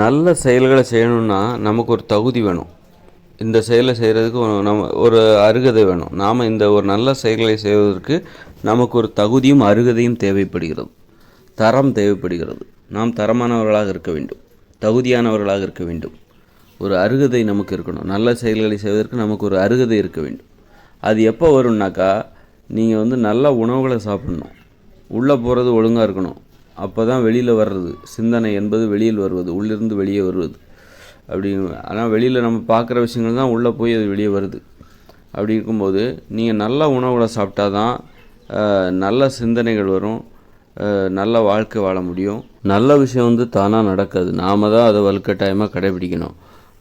நல்ல செயல்களை செய்யணும்னா நமக்கு ஒரு தகுதி வேணும். இந்த செயலை செய்கிறதுக்கு நம்ம ஒரு அருகதை வேணும். நாம் இந்த ஒரு நல்ல செயல்களை செய்வதற்கு நமக்கு ஒரு தகுதியும் அருகதையும் தேவைப்படுகிறது. தரம் தேவைப்படுகிறது. நாம் தரமானவர்களாக இருக்க வேண்டும். தகுதியானவர்களாக இருக்க வேண்டும். ஒரு அருகதை நமக்கு இருக்கணும். நல்ல செயல்களை செய்வதற்கு நமக்கு ஒரு அருகதை இருக்க வேண்டும். அது எப்போ வரும்னாக்கா நீங்கள் வந்து நல்ல உணவுகளை சாப்பிடணும். உள்ளே போகிறது ஒழுங்காக இருக்கணும். அப்போ தான் வெளியில் வர்றது. சிந்தனை என்பது வெளியில் வருவது உள்ளிருந்து வெளியே வருவது. அப்படி ஆனால் வெளியில் நம்ம பார்க்குற விஷயங்கள் தான் உள்ளே போய் அது வெளியே வருது. அப்படி இருக்கும்போது நீங்கள் நல்ல உணவுகளை சாப்பிட்டா தான் நல்ல சிந்தனைகள் வரும். நல்ல வாழ்க்கை வாழ முடியும். நல்ல விஷயம் வந்து தானாக நடக்காது. நாம தான் அதை வலுக்கட்டாயமாக கடைபிடிக்கணும்.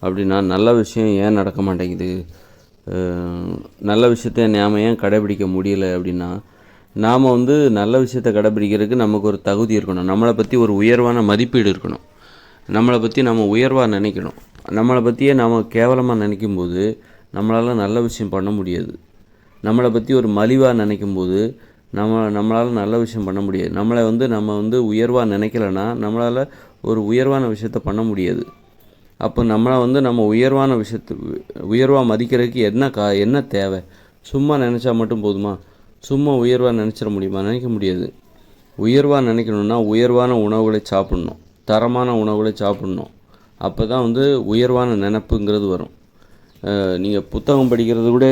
அப்படின்னா நல்ல விஷயம் ஏன் நடக்க மாட்டேங்குது? நல்ல விஷயத்தை நாம் ஏன் கடைபிடிக்க முடியல அப்படின்னா நாம் வந்து நல்ல விஷயத்தை கடைபிடிக்கிறதுக்கு நமக்கு ஒரு தகுதி இருக்கணும். நம்மளை பற்றி ஒரு உயர்வான மதிப்பீடு இருக்கணும். நம்மளை பற்றி நம்ம உயர்வாக நினைக்கணும். நம்மளை பற்றியே நாம் கேவலமாக நினைக்கும் போது நம்மளால் நல்ல விஷயம் பண்ண முடியாது. நம்மளை பற்றி ஒரு மலிவாக நினைக்கும் போது நம்ம நம்மளால் நல்ல விஷயம் பண்ண முடியாது. நம்மளை வந்து நம்ம வந்து உயர்வாக நினைக்கலன்னா நம்மளால் ஒரு உயர்வான விஷயத்த பண்ண முடியாது. அப்போ நம்மளை வந்து நம்ம உயர்வான விஷயத்து உயர்வாக மதிக்கிறதுக்கு என்ன கா என்ன தேவை? சும்மா நினச்சா மட்டும் போதுமா? சும்மா உயர்வாக நினச்சிட முடியுமா? நினைக்க முடியாது. உயர்வாக நினைக்கணும்னா உயர்வான உணவுகளை சாப்பிட்ணும். தரமான உணவுகளை சாப்பிட்ணும். அப்போ தான் வந்து உயர்வான நினப்புங்கிறது வரும். நீங்கள் புத்தகம் படிக்கிறது கூட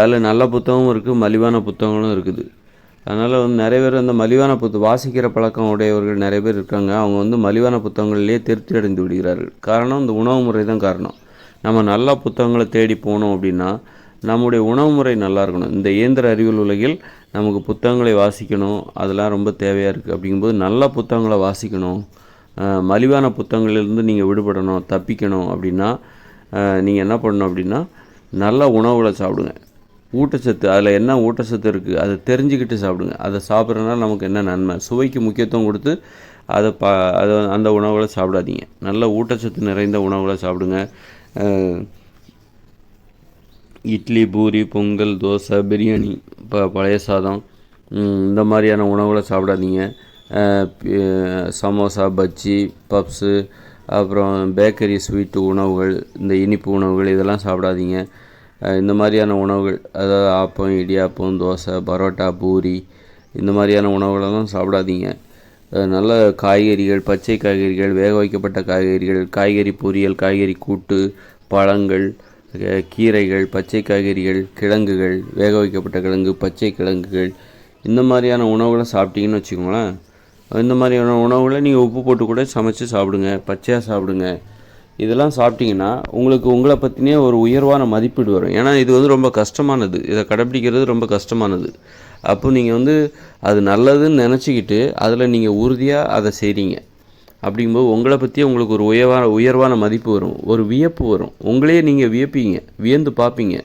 அதில் நல்ல புத்தகமும் இருக்குது மலிவான புத்தகங்களும் இருக்குது. அதனால் வந்து நிறைய பேர் அந்த மலிவான புத்த வாசிக்கிற பழக்கம் உடையவர்கள் நிறைய பேர் இருக்காங்க. அவங்க வந்து மலிவான புத்தகங்கள்லேயே திருப்தி அடைந்து விடுகிறார்கள். காரணம் இந்த உணவு முறை தான் காரணம். நம்ம நல்ல புத்தகங்களை தேடி போனோம் அப்படின்னா நம்முடைய உணவு முறை நல்லா இருக்கணும். இந்த இயந்திர அறிவியல் உலகில் நமக்கு புத்தகங்களை வாசிக்கணும். அதெல்லாம் ரொம்ப தேவையாக இருக்குது அப்படிங்கும்போது நல்ல புத்தகங்களை வாசிக்கணும். மலிவான புத்தகங்களிலிருந்து நீங்கள் விடுபடணும் தப்பிக்கணும் அப்படின்னா நீங்கள் என்ன பண்ணணும் அப்படின்னா நல்ல உணவுகளை சாப்பிடுங்க. ஊட்டச்சத்து அதில் என்ன ஊட்டச்சத்து இருக்குது அதை தெரிஞ்சுக்கிட்டு சாப்பிடுங்க. அதை சாப்பிட்றதுனால நமக்கு என்ன நன்மை? சுவைக்கு முக்கியத்துவம் கொடுத்து அதை பா அதை அந்த உணவுகளை சாப்பிடாதீங்க. நல்ல ஊட்டச்சத்து நிறைந்த உணவுகளை சாப்பிடுங்க. இட்லி பூரி பொங்கல் தோசை பிரியாணி ப பழைய சாதம் இந்த மாதிரியான உணவுகளை சாப்பிடாதீங்க. சமோசா பஜ்ஜி பப்ஸு அப்புறம் பேக்கரி ஸ்வீட்டு உணவுகள் இந்த இனிப்பு உணவுகள் இதெல்லாம் சாப்பிடாதீங்க. இந்த மாதிரியான உணவுகள் அதாவது ஆப்பம் இடியாப்பம் தோசை பரோட்டா பூரி இந்த மாதிரியான உணவுகளெல்லாம் சாப்பிடாதீங்க. நல்ல காய்கறிகள் பச்சை காய்கறிகள் வேக வைக்கப்பட்ட காய்கறிகள் காய்கறி பொரியல் காய்கறி கூட்டு பழங்கள் கீரைகள் பச்சை காய்கறிகள் கிழங்குகள் வேக வைக்கப்பட்ட கிழங்கு பச்சை கிழங்குகள் இந்த மாதிரியான உணவுகளை சாப்பிட்டீங்கன்னு வச்சுக்கோங்களேன். இந்த மாதிரியான உணவுகளை நீங்கள் உப்பு போட்டு கூட சமைச்சு சாப்பிடுங்க பச்சையாக சாப்பிடுங்க. இதெல்லாம் சாப்பிட்டிங்கன்னா உங்களுக்கு உங்களை பற்றினே ஒரு உயர்வான மதிப்பீடு வரும். ஏன்னா இது வந்து ரொம்ப கஷ்டமானது. இதை கடைப்பிடிக்கிறது ரொம்ப கஷ்டமானது. அப்போ நீங்கள் வந்து அது நல்லதுன்னு நினச்சிக்கிட்டு அதில் நீங்கள் உறுதியாக அதை செய்கிறீங்க அப்படிங்கும்போது உங்களை பற்றி உங்களுக்கு ஒரு உயர்வான உயர்வான மதிப்பு வரும். ஒரு வியப்பு வரும். உங்களையே நீங்கள் வியப்பீங்க. வியந்து பார்ப்பீங்க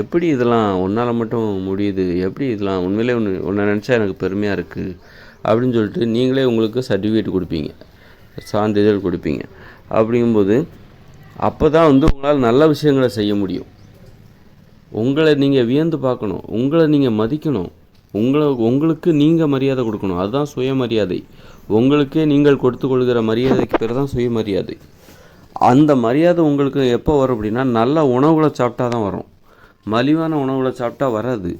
எப்படி இதெல்லாம் உன்னால் மட்டும் முடியுது? எப்படி இதெல்லாம் உண்மையிலே ஒன்று ஒன்றை நினச்சா எனக்கு பெருமையாக இருக்குது அப்படின்னு சொல்லிட்டு நீங்களே உங்களுக்கு சர்டிஃபிகேட் கொடுப்பீங்க. சான்றிதழ் கொடுப்பீங்க. அப்படிங்கும்போது அப்போ தான் வந்து உங்களால் நல்ல விஷயங்களை செய்ய முடியும். உங்களை நீங்கள் வியந்து பார்க்கணும். உங்களை நீங்கள் மதிக்கணும். உங்களை உங்களுக்கு நீங்கள் மரியாதை கொடுக்கணும். அதுதான் சுயமரியாதை. உங்களுக்கே நீங்கள் கொடுத்து கொள்கிற மரியாதைக்கு பேர் தான் சுயமரியாதை. அந்த மரியாதை உங்களுக்கு எப்போ வரும் அப்படின்னா நல்ல உணவுகளை சாப்பிட்டா தான் வரும். மலிவான உணவுகளை சாப்பிட்டா வராது.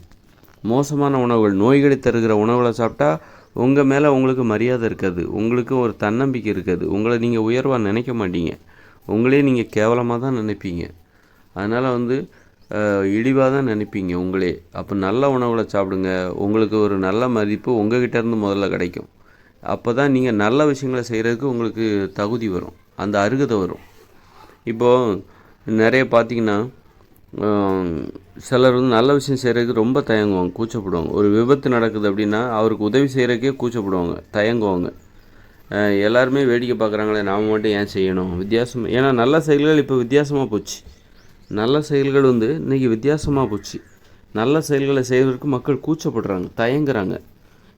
மோசமான உணவுகள் நோய்களை தருகிற உணவுகளை சாப்பிட்டா உங்கள் மேலே உங்களுக்கு மரியாதை இருக்காது. உங்களுக்கு ஒரு தன்னம்பிக்கை இருக்காது. உங்களை நீங்கள் உயர்வாக நினைக்க மாட்டீங்க. உங்களே நீங்கள் கேவலமாக தான் நினைப்பீங்க. அதனால் வந்து இழிவாக தான் நினைப்பீங்க உங்களே. அப்போ நல்ல உணவுகளை சாப்பிடுங்க. உங்களுக்கு ஒரு நல்ல மதிப்பு உங்ககிட்ட இருந்து முதல்ல கிடைக்கும். அப்போ தான் நீங்கள் நல்ல விஷயங்களை செய்கிறதுக்கு உங்களுக்கு தகுதி வரும். அந்த அருகதை வரும். இப்போது நிறைய பார்த்தீங்கன்னா சிலர் வந்து நல்ல விஷயம் செய்கிறதுக்கு ரொம்ப தயங்குவாங்க கூச்சப்படுவாங்க. ஒரு விபத்து நடக்குது அப்படின்னா அவருக்கு உதவி செய்கிறதுக்கே கூச்சப்படுவாங்க தயங்குவாங்க. எல்லாருமே வேடிக்கை பார்க்குறாங்களே நாம் மட்டும் ஏன் செய்யணும்? வித்தியாசம் ஏன்னா நல்ல செயல்கள் இப்போ வித்தியாசமாக போச்சு. நல்ல செயல்கள் வந்து இன்றைக்கி வித்தியாசமாக போச்சு. நல்ல செயல்களை செய்வதற்கு மக்கள் கூச்சப்படுறாங்க தயங்குறாங்க.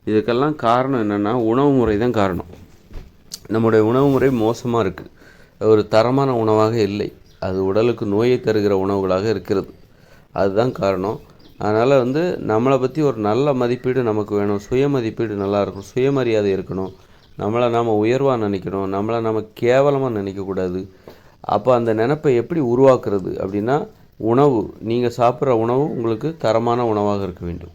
இதுக்கெல்லாம் காரணம் என்னென்னா உணவு முறை தான் காரணம். நம்முடைய உணவு முறை மோசமாக இருக்குது ஒரு தரமான உணவாக இல்லை. அது உடலுக்கு நோயை தருகிற உணவுகளாக இருக்கிறது. அதுதான் காரணம். அதனால் வந்து நம்மளை பற்றி ஒரு நல்ல மதிப்பீடு நமக்கு வேணும். சுய மதிப்பீடு நல்லா இருக்கும் சுயமரியாதை இருக்கணும். நம்மளை நாம் உயர்வாக நினைக்கணும். நம்மளை நம்ம கேவலமாக நினைக்கக்கூடாது. அப்போ அந்த நினப்பை எப்படி உருவாக்குறது அப்படின்னா உணவு நீங்கள் சாப்பிட்ற உணவு உங்களுக்கு தரமான உணவாக இருக்க வேண்டும்.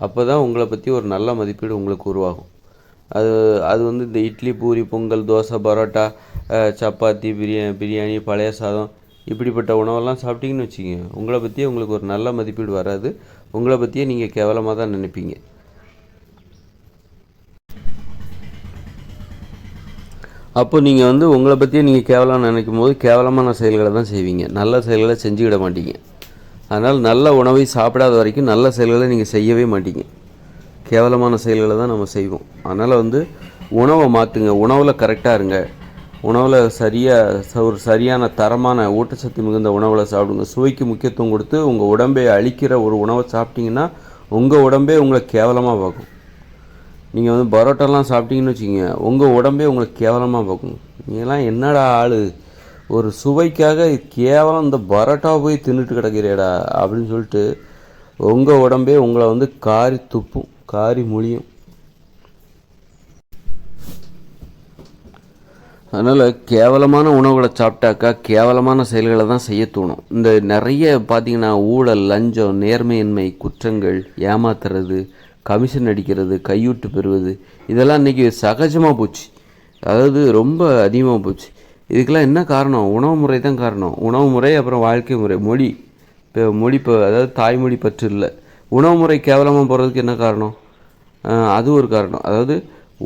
அப்போ தான் உங்களை பற்றி ஒரு நல்ல மதிப்பீடு உங்களுக்கு உருவாகும். அது அது வந்து இந்த இட்லி பூரி பொங்கல் தோசை பரோட்டா சப்பாத்தி பிரியா பிரியாணி பழைய சாதம் இப்படிப்பட்ட உணவெல்லாம் சாப்பிட்டீங்கன்னு வச்சுக்கோங்க. உங்களை பற்றியே உங்களுக்கு ஒரு நல்ல மதிப்பீடு வராது. உங்களை பற்றியே நீங்கள் கேவலமாக தான் நினைப்பீங்க. அப்போ நீங்கள் வந்து உங்களை பற்றியே நீங்கள் கேவலம் நினைக்கும் போது கேவலமான செயல்களை தான் செய்வீங்க. நல்ல செயல்களை செஞ்சுக்கிட மாட்டீங்க. அதனால் நல்ல உணவை சாப்பிடாத வரைக்கும் நல்ல செயல்களை நீங்கள் செய்யவே மாட்டீங்க. கேவலமான செயல்களை தான் நம்ம செய்வோம். அதனால் வந்து உணவை மாற்றுங்க உணவில் கரெக்டாக இருங்க. உணவில் சரியாக ஒரு சரியான தரமான ஊட்டச்சத்து மிகுந்த உணவில் சாப்பிடுங்க. சுவைக்கு முக்கியத்துவம் கொடுத்து உங்கள் உடம்பை அழிக்கிற ஒரு உணவை சாப்பிட்டீங்கன்னா உங்கள் உடம்பே உங்களை கேவலமாக பார்க்கும். நீங்கள் வந்து பரோட்டாலாம் சாப்பிட்டீங்கன்னு வச்சுக்கோங்க உங்கள் உடம்பே உங்களை கேவலமாக பார்க்கும். நீங்களாம் என்னடா ஆள்? ஒரு சுவைக்காக கேவலம் இந்த பரோட்டா போய் தின்னுட்டு கிடக்கிறேடா அப்படின்னு சொல்லிட்டு உங்கள் உடம்பே உங்களை வந்து காரி துப்பும் காரி முழியும். அதனால் கேவலமான உணவுகளை சாப்பிட்டாக்கா கேவலமான செயல்களை தான் செய்ய தோணும். இந்த நிறைய பார்த்தீங்கன்னா ஊழல் லஞ்சம் நேர்மையின்மை குற்றங்கள் ஏமாத்துறது கமிஷன் அடிக்கிறது கையூட்டு பெறுவது இதெல்லாம் இன்றைக்கி சகஜமாக போச்சு. அதாவது ரொம்ப அதிகமாக போச்சு. இதுக்கெல்லாம் என்ன காரணம்? உணவு முறை தான் காரணம். உணவு முறை அப்புறம் வாழ்க்கை முறை. மொழி. இப்போ மொழி இப்போ அதாவது தாய்மொழி பற்று இல்லை. உணவு முறை கேவலமாக போகிறதுக்கு என்ன காரணம்? அது ஒரு காரணம். அதாவது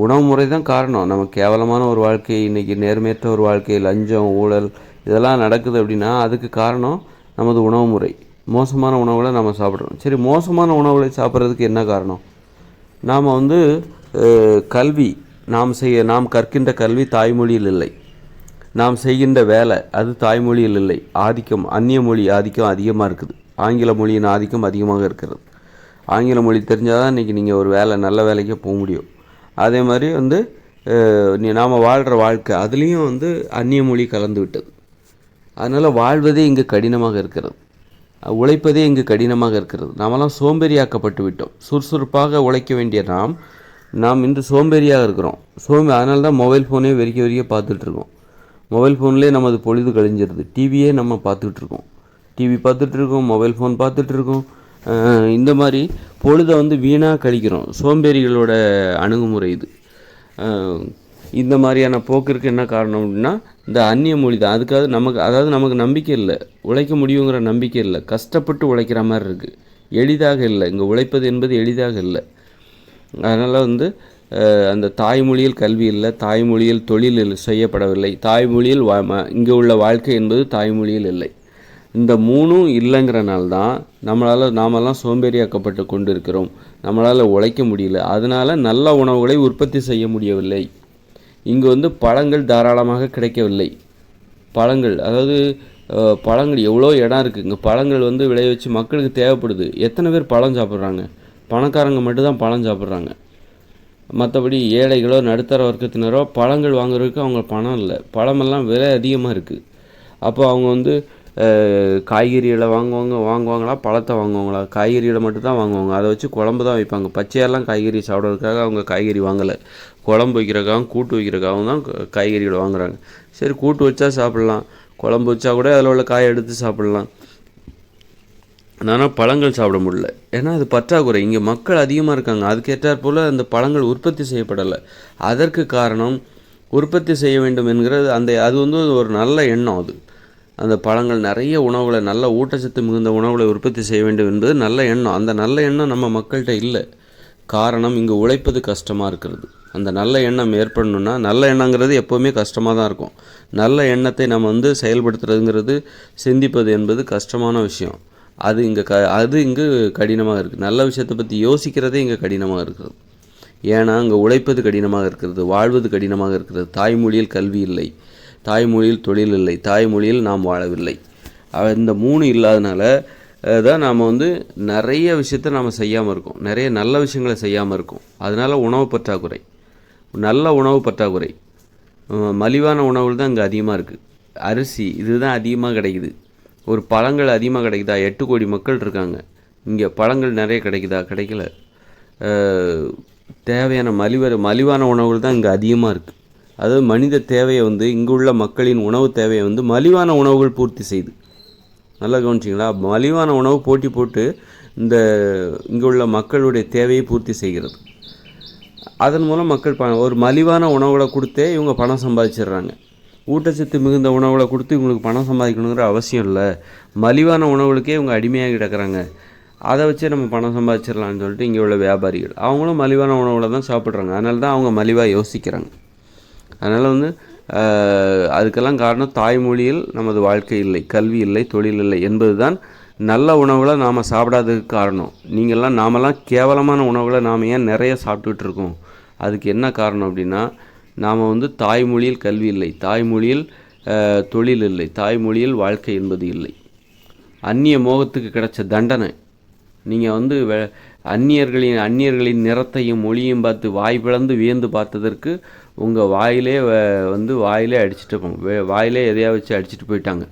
உணவு முறை தான் காரணம். நம்ம கேவலமான ஒரு வாழ்க்கை இன்றைக்கி நேர்மையற்ற ஒரு வாழ்க்கை லஞ்சம் ஊழல் இதெல்லாம் நடக்குது அப்படின்னா அதுக்கு காரணம் நமது உணவு முறை. மோசமான உணவுகளை நம்ம சாப்பிட்றோம். சரி மோசமான உணவுகளை சாப்பிட்றதுக்கு என்ன காரணம்? நாம் வந்து கல்வி நாம் செய்ய நாம் கற்கின்ற கல்வி தாய்மொழியில் இல்லை. நாம் செய்கின்ற வேலை அது தாய்மொழியில் இல்லை. ஆதிக்கம் அந்நிய மொழி ஆதிக்கம் அதிகமாக இருக்குது. ஆங்கில மொழியின் ஆதிக்கம் அதிகமாக இருக்கிறது. ஆங்கில மொழி தெரிஞ்சால் தான் இன்றைக்கி நீங்கள் ஒரு வேலை நல்ல வேலைக்கே போக முடியும். அதே மாதிரி வந்து நீ நாம் வாழ்கிற வாழ்க்கை அதுலேயும் வந்து அந்நிய மொழி கலந்து விட்டது அதனால் வாழ்வதே இங்கே கடினமாக இருக்கிறது. உழைப்பதே இங்கு கடினமாக இருக்கிறது. நாமெல்லாம் சோம்பேறியாக்கப்பட்டு விட்டோம். சுறுசுறுப்பாக உழைக்க வேண்டிய நாம் நாம் இன்று சோம்பேறியாக இருக்கிறோம். சோம்பே அதனால தான் மொபைல் ஃபோனே வெறிக்க வெறிக்க பார்த்துட்ருக்கோம். மொபைல் ஃபோன்லேயே நமது பொழுது கழிஞ்சிருது. டிவியே நம்ம பார்த்துட்ருக்கோம். டிவி பார்த்துட்ருக்கோம் மொபைல் ஃபோன் பார்த்துட்ருக்கோம். இந்த மாதிரி பொழுதை வந்து வீணாக கழிக்கிறோம். சோம்பேறிகளோட அணுகுமுறை இது. இந்த மாதிரியான போக்கிற்கு என்ன காரணம் அப்படின்னா இந்த அந்நிய மொழி தான். அதுக்காக நமக்கு அதாவது நமக்கு நம்பிக்கை இல்லை. உழைக்க முடியுங்கிற நம்பிக்கை இல்லை. கஷ்டப்பட்டு உழைக்கிற மாதிரி இருக்குது எளிதாக இல்லை. இங்கே உழைப்பது என்பது எளிதாக இல்லை. அதனால் வந்து அந்த தாய்மொழியில் கல்வி இல்லை. தாய்மொழியில் தொழில் இல்லை- செய்யப்படவில்லை. தாய்மொழியில் வா ம- இங்கே உள்ள வாழ்க்கை என்பது தாய்மொழியில் இல்லை. இந்த மூணும் இல்லைங்கிறனால தான் நம்மளால் நாமெல்லாம் சோம்பேறியாக்கப்பட்டு கொண்டு இருக்கிறோம் நம்மளால் உழைக்க முடியல. அதனால் நல்ல உணவுகளை உற்பத்தி செய்ய முடியவில்லை. இங்கு வந்து பழங்கள் தாராளமாக கிடைக்கவில்லை. பழங்கள் அதாவது பழங்கள் எவ்வளோ இடம் இருக்குது இங்கே பழங்கள் வந்து விளைய வச்சு மக்களுக்கு தேவைப்படுது. எத்தனை பேர் பழம் சாப்பிட்றாங்க? பணக்காரங்க மட்டும்தான் பழம் சாப்பிட்றாங்க. மற்றபடி ஏழைகளோ நடுத்தர வர்க்கத்தினரோ பழங்கள் வாங்குறதுக்கு அவங்க பணம் இல்லை. பழமெல்லாம் விலை அதிகமாக இருக்குது அப்போ அவங்க வந்து காய்கறிகளை வாங்குவாங்க வாங்குவாங்களா பழத்தை வாங்குவாங்களா? காய்கறிகளை மட்டும்தான் வாங்குவாங்க. அதை வச்சு குழம்பு தான் வைப்பாங்க. பச்சையெல்லாம் காய்கறி சாப்பிட்றதுக்காக அவங்க காய்கறி வாங்கலை. குழம்பு வைக்கிறக்காகவும் கூட்டு வைக்கிறக்காகவும் தான் காய்கறிகளை வாங்குறாங்க. சரி கூட்டு வச்சா சாப்பிட்லாம். குழம்பு வச்சா கூட அதில் உள்ள காயை எடுத்து சாப்பிட்லாம். ஆனால் பழங்கள் சாப்பிட முடியல. ஏன்னா அது பற்றாக்குறை. இங்கே மக்கள் அதிகமாக இருக்காங்க. அதுக்கேற்றாற் போல் அந்த பழங்கள் உற்பத்தி செய்யப்படலை. அதற்கு காரணம் உற்பத்தி செய்ய வேண்டும் என்கிறது அந்த அது வந்து ஒரு நல்ல எண்ணம் அது. அந்த பழங்கள் நிறைய உணவுகளை நல்ல ஊட்டச்சத்து மிகுந்த உணவுகளை உற்பத்தி செய்ய வேண்டும் என்பது நல்ல எண்ணம். அந்த நல்ல எண்ணம் நம்ம மக்கள்கிட்ட இல்லை. காரணம் இங்கே உழைப்பது கஷ்டமாக இருக்கிறது. அந்த நல்ல எண்ணம் ஏற்படணும்னா நல்ல எண்ணங்கிறது எப்போவுமே கஷ்டமாக தான் இருக்கும். நல்ல எண்ணத்தை நம்ம வந்து செயல்படுத்துறதுங்கிறது சிந்திப்பது என்பது கஷ்டமான விஷயம். அது இங்கே க அது இங்கு கடினமாக இருக்குது நல்ல விஷயத்தை பற்றி யோசிக்கிறதே இங்கே கடினமாக இருக்கிறது ஏன்னா அங்கே உழைப்பது கடினமாக இருக்கிறது வாழ்வது கடினமாக இருக்கிறது. தாய்மொழியில் கல்வி இல்லை. தாய்மொழியில் தொழில் இல்லை தாய்மொழியில் நாம் வாழவில்லை. இந்த மூணு இல்லாதனால தான் நாம் வந்து நிறைய விஷயத்தை நாம் செய்யாமல் இருக்கோம். நிறைய நல்ல விஷயங்களை செய்யாமல் இருக்கோம். அதனால் உணவு பற்றாக்குறை. நல்ல உணவு பற்றாக்குறை. மலிவான உணவுகள் தான் இங்கே அதிகமாக இருக்குது அரிசி இதுதான் அதிகமாக கிடைக்குது. ஒரு பழங்கள் அதிகமாக கிடைக்குதா? எட்டு கோடி மக்கள் இருக்காங்க. இங்கே பழங்கள் நிறைய கிடைக்குதா? கிடைக்கல. தேவையான மலிவ மலிவான உணவுகள் தான் இங்கே அதிகமாக இருக்குது அதாவது மனித தேவையை வந்து இங்கே உள்ள மக்களின் உணவு தேவையை வந்து மலிவான உணவுகள் பூர்த்தி செய்யுது நல்லா கவனிச்சிங்களா? மலிவான உணவு போட்டி போட்டு இந்த இங்கே உள்ள மக்களுடைய தேவையை பூர்த்தி செய்கிறது. அதன் மூலம் மக்கள் ப ஒரு மலிவான உணவுகளை கொடுத்தே இவங்க பணம் சம்பாதிச்சிடுறாங்க. ஊட்டச்சத்து மிகுந்த உணவுகளை கொடுத்து இவங்களுக்கு பணம் சம்பாதிக்கணுங்கிற அவசியம் இல்லை. மலிவான உணவுகளுக்கே இவங்க அடிமையாக கிடக்குறாங்க. அதை வச்சே நம்ம பணம் சம்பாதிச்சிடலான்னு சொல்லிட்டு இங்கே உள்ள வியாபாரிகள் அவங்களும் மலிவான உணவுகளை தான் சாப்பிட்றாங்க. அதனால தான் அவங்க மலிவாக யோசிக்கிறாங்க. அதனால் வந்து அதுக்கெல்லாம் காரணம் தாய்மொழியில் நமது வாழ்க்கை இல்லை கல்வி இல்லை தொழில் இல்லை என்பது தான் நல்ல உணவுகளை நாம் சாப்பிடாததுக்கு காரணம். நீங்கள்லாம் நாமெல்லாம் கேவலமான உணவுகளை நாம் ஏன் நிறைய சாப்பிட்டுட்டு இருக்கோம் அதுக்கு என்ன காரணம் அப்படின்னா நாம் வந்து தாய்மொழியில் கல்வி இல்லை தாய்மொழியில் தொழில் இல்லை தாய்மொழியில் வாழ்க்கை என்பது இல்லை. அந்நிய மோகத்துக்கு கிடைச்ச தண்டனை. நீங்கள் வந்து அந்நியர்களின் அந்நியர்களின் நிறத்தையும் மொழியும் பார்த்து வாய் பிளந்து வியந்து பார்த்ததற்கு உங்கள் வாயிலே வ- வந்து வாயிலே அடிச்சுட்டு போ வே- வாயிலே எதையா வச்சு அடிச்சுட்டு போயிட்டாங்க.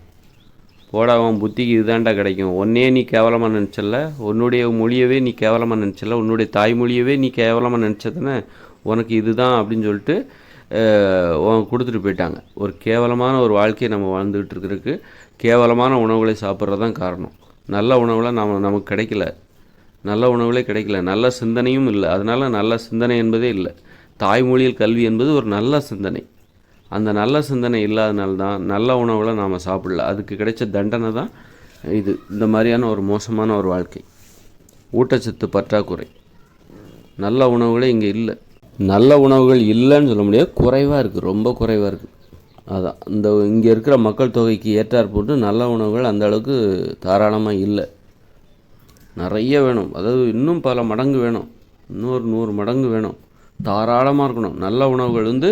போடா உன் புத்திக்கு இதுதான்டா கிடைக்கும். ஒன்னே நீ கேவலமாக நினச்சல உன்னுடைய மொழியவே நீ கேவலமாக நினச்சல உன்னுடைய தாய்மொழியவே நீ கேவலமாக நினச்சதுன்னு உனக்கு இதுதான் அப்படின்னு சொல்லிட்டு உன் கொடுத்துட்டு போயிட்டாங்க. ஒரு கேவலமான ஒரு வாழ்க்கையை நம்ம வாழ்ந்துக்கிட்டு இருக்கிறதுக்கு கேவலமான உணவுகளை சாப்பிட்றது தான் காரணம். நல்ல உணவுலாம் நம்ம நமக்கு கிடைக்கல. நல்ல உணவுகளே கிடைக்கல. நல்ல சிந்தனையும் இல்லை. அதனால் நல்ல சிந்தனை என்பதே இல்லை. தாய்மொழியில் கல்வி என்பது ஒரு நல்ல சிந்தனை. அந்த நல்ல சிந்தனை இல்லாதனால்தான் நல்ல உணவுகளை நாம் சாப்பிடல. அதுக்கு கிடைச்ச தண்டனை தான் இது. இந்த மாதிரியான ஒரு மோசமான ஒரு வாழ்க்கை. ஊட்டச்சத்து பற்றாக்குறை. நல்ல உணவுகளே இங்கே இல்லை. நல்ல உணவுகள் இல்லைன்னு சொல்ல முடியாது. குறைவாக இருக்குது ரொம்ப குறைவாக இருக்குது அதான். இந்த இங்கே இருக்கிற மக்கள் தொகைக்கு ஏற்றாற் போட்டு நல்ல உணவுகள் அந்த அளவுக்கு தாராளமாக இல்லை. நிறைய வேணும். அதாவது இன்னும் பல மடங்கு வேணும். இன்னொரு நூறு மடங்கு வேணும். தாராளமாக இருக்கணும். நல்ல உணவுகள் வந்து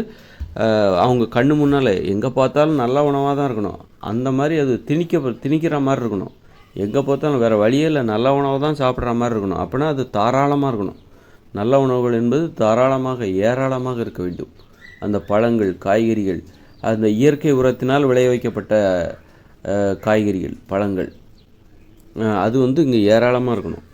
அவங்க கண்ணு முன்னால் எங்கே பார்த்தாலும் நல்ல உணவாக தான் இருக்கணும். அந்த மாதிரி அது திணிக்க திணிக்கிற மாதிரி இருக்கணும். எங்கே பார்த்தாலும் வேறு வழியே இல்லை. நல்ல உணவு தான் சாப்பிட்ற மாதிரி இருக்கணும். அப்படின்னா அது தாராளமாக இருக்கணும். நல்ல உணவுகள் என்பது தாராளமாக ஏராளமாக இருக்க வேண்டும். அந்த பழங்கள் காய்கறிகள் அந்த இயற்கை உரத்தினால் விளைய வைக்கப்பட்ட காய்கறிகள் பழங்கள். அது வந்து இங்கே ஏராளமாக இருக்கணும்.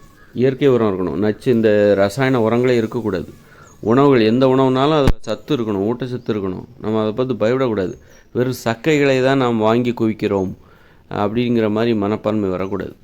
இயற்கை உரம் இருக்கணும். நச்சு இந்த ரசாயன உரங்களே இருக்கக்கூடாது. உணவுகள் எந்த உணவுனாலும் அதில் சத்து இருக்கணும் ஊட்டச்சத்து இருக்கணும். நம்ம அதை பார்த்து பயப்படக்கூடாது. வெறும் சக்கைகளை தான் நாம் வாங்கி குவிக்கிறோம் அப்படிங்கிற மாதிரி மனப்பான்மை வரக்கூடாது.